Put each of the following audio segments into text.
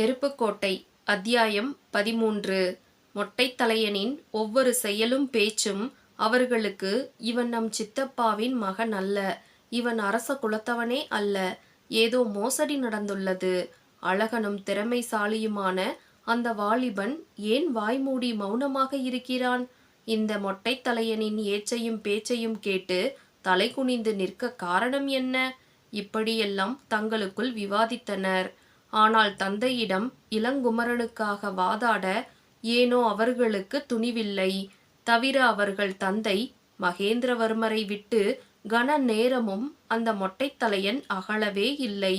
நெருப்புக்கோட்டை அத்தியாயம் பதிமூன்று. மொட்டைத்தலையனின் ஒவ்வொரு செயலும் பேச்சும் அவர்களுக்கு இவன் நம் சித்தப்பாவின் மகன் அல்ல இவன் அரச குலத்தவனே அல்ல ஏதோ மோசடி நடந்துள்ளது. அழகனும் திறமைசாலியுமான அந்த வாலிபன் ஏன் வாய்மூடி மௌனமாக இருக்கிறான்? இந்த மொட்டைத்தலையனின் ஏச்சையும் பேச்சையும் கேட்டு தலை குனிந்து நிற்க காரணம் என்ன? இப்படியெல்லாம் தங்களுக்குள் விவாதித்தனர். ஆனால் தந்தையிடம் இளங்குமரனுக்காக வாதாட ஏனோ அவர்களுக்கு துணிவில்லை. தவிர அவர்கள் தந்தை மகேந்திரவர்மரை விட்டு கன நேரமும் அந்த மொட்டைத்தலையன் அகலவே இல்லை.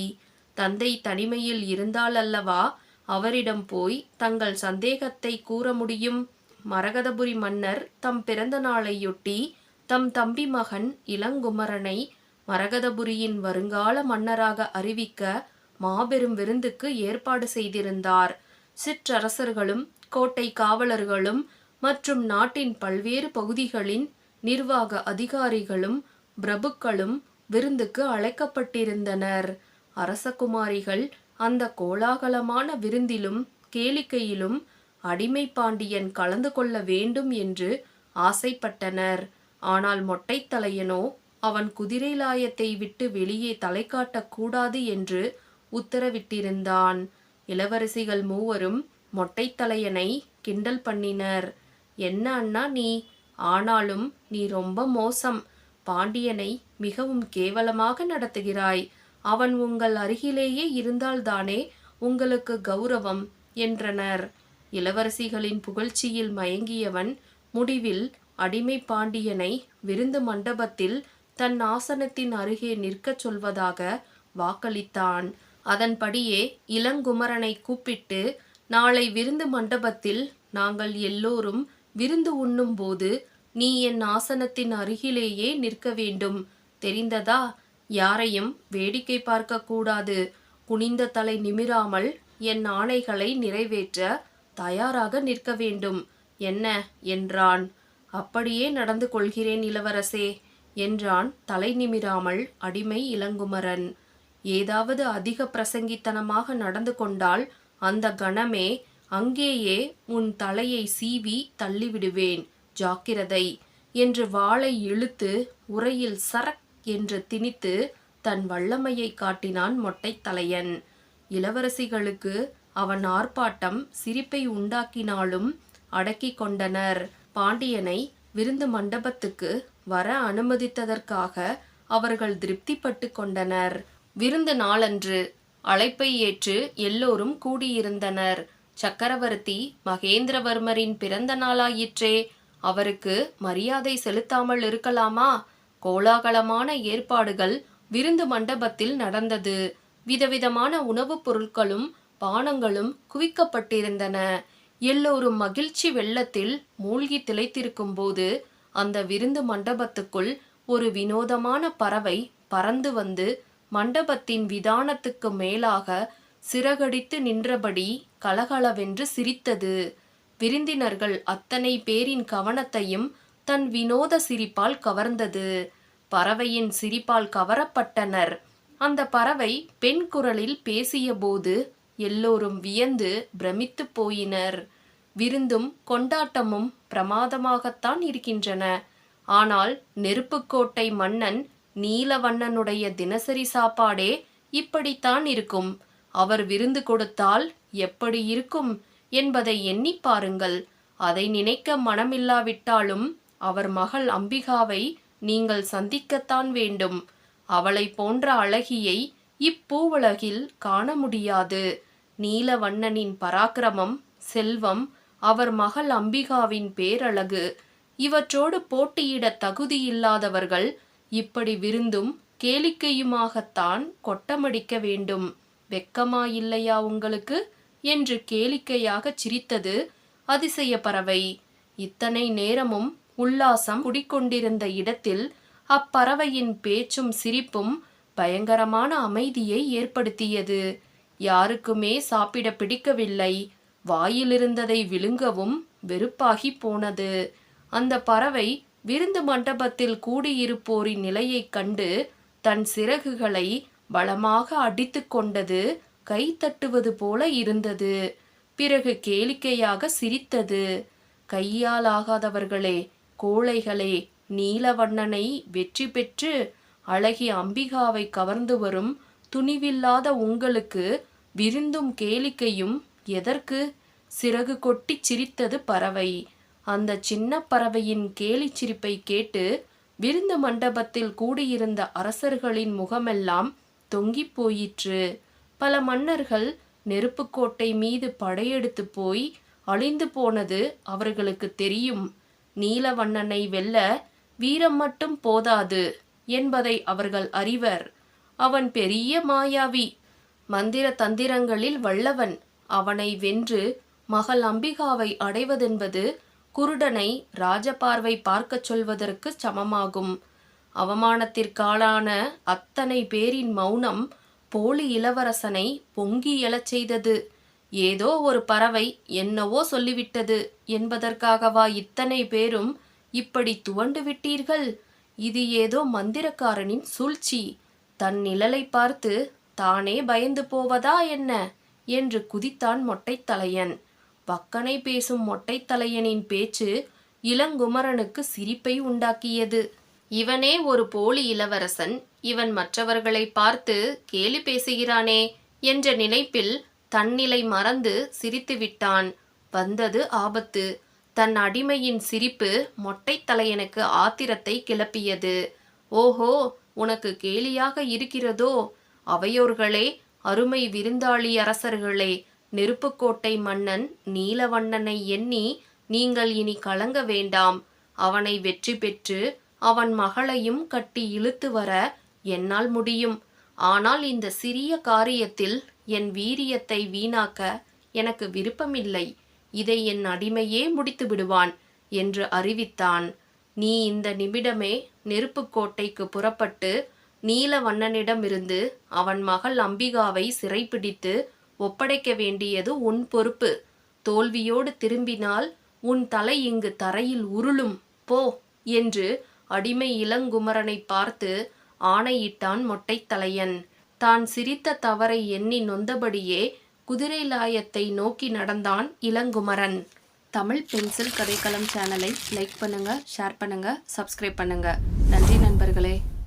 தந்தை தனிமையில் இருந்தால் அல்லவா அவரிடம் போய் தங்கள் சந்தேகத்தை கூற முடியும். மரகதபுரி மன்னர் தம் பிறந்த நாளையொட்டி தம் தம்பி மகன் இளங்குமரனை மரகதபுரியின் வருங்கால மன்னராக அறிவிக்க மாபெரும் விருந்துக்கு ஏற்பாடு செய்திருந்தார். சிற்றரசர்களும் கோட்டை காவலர்களும் மற்றும் நாட்டின் பல்வேறு பகுதிகளின் நிர்வாக அதிகாரிகளும் பிரபுக்களும் விருந்துக்கு அழைக்கப்பட்டிருந்தனர். அரசகுமாரிகள் அந்த கோலாகலமான விருந்திலும் கேளிக்கையிலும் அடிமை பாண்டியன் கலந்து கொள்ள வேண்டும் என்று ஆசைப்பட்டனர். ஆனால் மொட்டைத்தலையனோ அவன் குதிரை லாயத்தை விட்டு வெளியே தலை காட்டக்கூடாது என்று உத்தரவிட்டிருந்தான். இளவரசிகள் மூவரும் மொட்டைத்தலையனை கிண்டல் பண்ணினர். என்ன அண்ணா நீ? ஆனாலும் நீ ரொம்ப மோசம். பாண்டியனை மிகவும் கேவலமாக நடத்துகிறாய். அவன் உங்கள் அருகிலேயே இருந்தால்தானே உங்களுக்கு கௌரவம் என்றனர். இளவரசிகளின் புகழ்ச்சியில் மயங்கியவன் முடிவில் அடிமை பாண்டியனை விருந்து மண்டபத்தில் தன் ஆசனத்தின் அருகே நிற்கச் சொல்வதாக வாக்களித்தான். அதன்படியே இளங்குமரனை கூப்பிட்டு நாளை விருந்து மண்டபத்தில் நாங்கள் எல்லோரும் விருந்து உண்ணும்போது நீ என் ஆசனத்தின் அருகிலேயே நிற்க வேண்டும். தெரிந்ததா? யாரையும் வேடிக்கை பார்க்க கூடாது. குனிந்த தலை நிமிராமல் என் ஆணைகளை நிறைவேற்ற தயாராக நிற்க வேண்டும். என்ன என்றான். அப்படியே நடந்து கொள்கிறேன் இளவரசே என்றான் தலை நிமிராமல் அடிமை இளங்குமரன். ஏதாவது அதிக பிரசங்கித்தனமாக நடந்து கொண்டால் அந்த கணமே அங்கேயே உன் தலையை சீவி தள்ளிவிடுவேன் ஜாக்கிரதை என்று வாளை இழுத்து உரையில் சரக் என்று திணித்து தன் வல்லமையை காட்டினான் மொட்டைத்தலையன். இளவரசிகளுக்கு அவன் ஆர்ப்பாட்டம் சிரிப்பை உண்டாக்கினாலும் அடக்கி கொண்டனர். பாண்டியனை விருந்து மண்டபத்துக்கு வர அனுமதித்ததற்காக அவர்கள் திருப்திப்பட்டு கொண்டனர். விருந்து நாளன்று அழைப்பை ஏற்று எல்லோரும் கூடியிருந்தனர். சக்கரவர்த்தி மகேந்திரவர்மரின் பிறந்த நாளாயிற்றே அவருக்கு மரியாதை செலுத்தாமல் இருக்கலாமா? கோலாகலமான ஏற்பாடுகள் விருந்து மண்டபத்தில் நடந்தது. விதவிதமான உணவுப் பொருட்களும் பானங்களும் குவிக்கப்பட்டிருந்தன. எல்லோரும் மகிழ்ச்சி வெள்ளத்தில் மூழ்கி திளைத்திருக்கும் போது அந்த விருந்து மண்டபத்துக்குள் ஒரு வினோதமான பறவை பறந்து வந்து மண்டபத்தின் விதானத்துக்கு மேலாக சிறகடித்து நின்றபடி கலகலவென்று சிரித்தது. விருந்தினர்கள் அத்தனை பேரின் கவனத்தையும் தன் வினோத சிரிப்பால் கவர்ந்தது. பறவையின் சிரிப்பால் கவரப்பட்டனர். அந்த பறவை பெண் குரலில் பேசியபோது எல்லோரும் வியந்து பிரமித்து போயினர். விருந்தும் கொண்டாட்டமும் பிரமாதமாகத்தான் இருக்கின்றன. ஆனால் நெருப்புக்கோட்டை மன்னன் நீலவண்ணனுடைய தினசரி சாப்பாடே இப்படித்தான் இருக்கும். அவர் விருந்து கொடுத்தால் எப்படி இருக்கும் என்பதை எண்ணி பாருங்கள். அதை நினைக்க மனமில்லாவிட்டாலும் அவர் மகள் அம்பிகாவை நீங்கள் சந்திக்கத்தான் வேண்டும். அவளை போன்ற அழகியை இப்பூவுலகில் காண முடியாது. நீலவண்ணனின் பராக்கிரமம் செல்வம் அவர் மகள் அம்பிகாவின் பேரழகு. இவற்றோடு போட்டியிட தகுதியில்லாதவர்கள் இப்படி விருந்தும் கேளிக்கையுமாகத்தான் கொட்டமடிக்க வேண்டும். வெக்கமாயில்லையா உங்களுக்கு? என்று கேளிக்கையாகச் சிரித்தது அதிசய பறவை இத்தனை நேரமும் உல்லாசம் குடிக்கொண்டிருந்த இடத்தில் அப்பறவையின் பேச்சும் சிரிப்பும் பயங்கரமான அமைதியை ஏற்படுத்தியது. யாருக்குமே சாப்பிட பிடிக்கவில்லை. வாயிலிருந்ததை விழுங்கவும் வெறுப்பாகி போனது. அந்த பறவை விருந்து மண்டபத்தில் கூடியிருப்போரின் நிலையைக் கண்டு தன் சிறகுகளை பலமாக அடித்து கொண்டது கை தட்டுவது போல இருந்தது. பிறகு கேளிக்கையாக சிரித்தது. கையால் ஆகாதவர்களே கோழைகளே நீலவண்ணனை வெற்றி பெற்று அழகி அம்பிகாவை கவர்ந்து வரும் துணிவில்லாத உங்களுக்கு விருந்தும் கேளிக்கையும் எதற்கு? சிறகு கொட்டிச் சிரித்தது பறவை. அந்த சின்ன பறவையின் கேலிச் சிரிப்பை கேட்டு விருந்து மண்டபத்தில் கூடியிருந்த அரசர்களின் முகமெல்லாம் தொங்கிப் போயிற்று. பல மன்னர்கள் நெருப்புக்கோட்டை மீது படையெடுத்து போய் அழிந்து போனது அவர்களுக்கு தெரியும். நீலவண்ணனை வெல்ல வீரம் மட்டும் போதாது என்பதை அவர்கள் அறிவர். அவன் பெரிய மாயாவி. மந்திர தந்திரங்களில் வல்லவன். அவனை வென்று மகள் அம்பிகாவை அடைவதென்பது குருடனை ராஜபார்வை பார்க்கச் சொல்வதற்கு சமமாகும். அவமானத்திற்காளான அத்தனை பேரின் மௌனம் போலி இளவரசனை பொங்கி எழச் செய்தது. ஏதோ ஒரு பறவை என்னவோ சொல்லிவிட்டது என்பதற்காகவா இத்தனை பேரும் இப்படி துவண்டு விட்டீர்கள் இது ஏதோ மந்திரக்காரனின் சூழ்ச்சி. தன் நிழலை பார்த்து தானே பயந்து போவதா என்ன? என்று குதித்தான் மொட்டைத் தலையன் பக்கனை பேசும் மொட்டைத்தலையனின் பேச்சு இளங்குமரனுக்கு சிரிப்பை உண்டாக்கியது. இவனே ஒரு போலி இளவரசன் இவன் மற்றவர்களை பார்த்து கேலி பேசுகிறானே என்ற நினைப்பில் தன்னிலை மறந்து சிரித்துவிட்டான். வந்தது ஆபத்து. தன் அடிமையின் சிரிப்பு மொட்டைத்தலையனுக்கு ஆத்திரத்தை கிளப்பியது. ஓஹோ உனக்கு கேலியாக இருக்கிறதோ? அவையோர்களே அருமை விருந்தாளி அரசர்களே நெருப்புக்கோட்டை மன்னன் நீலவண்ணனை எண்ணி நீங்கள் இனி கலங்க வேண்டாம். அவனை வெற்றி பெற்று அவன் மகளையும் கட்டி இழுத்து வர என்னால் முடியும். ஆனால் இந்த சிறிய காரியத்தில் என் வீரியத்தை வீணாக்க எனக்கு விருப்பமில்லை. இதை என் அடிமையே முடித்து விடுவான் என்று அறிவித்தான். நீ இந்த நிமிடமே நெருப்புக்கோட்டைக்கு புறப்பட்டு நீலவண்ணனிடமிருந்து அவன் மகள் அம்பிகாவை சிறைப்பிடித்து ஒப்படைக்க வேண்டியது உன் பொறுப்பு. தோல்வியோடு திரும்பினால் உன் தலை இங்கு தரையில் உருளும். போ என்று அடிமை இளங்குமரனை பார்த்து ஆணையிட்டான் மொட்டைத்தலையன் தான் சிரித்த தவறை எண்ணி நொந்தபடியே குதிரை லாயத்தை நோக்கி நடந்தான் இளங்குமரன். தமிழ் பென்சில் கதைக்களம் சேனலை லைக் பண்ணுங்கள் ஷேர் பண்ணுங்கள் சப்ஸ்கிரைப் பண்ணுங்கள் நன்றி நண்பர்களே.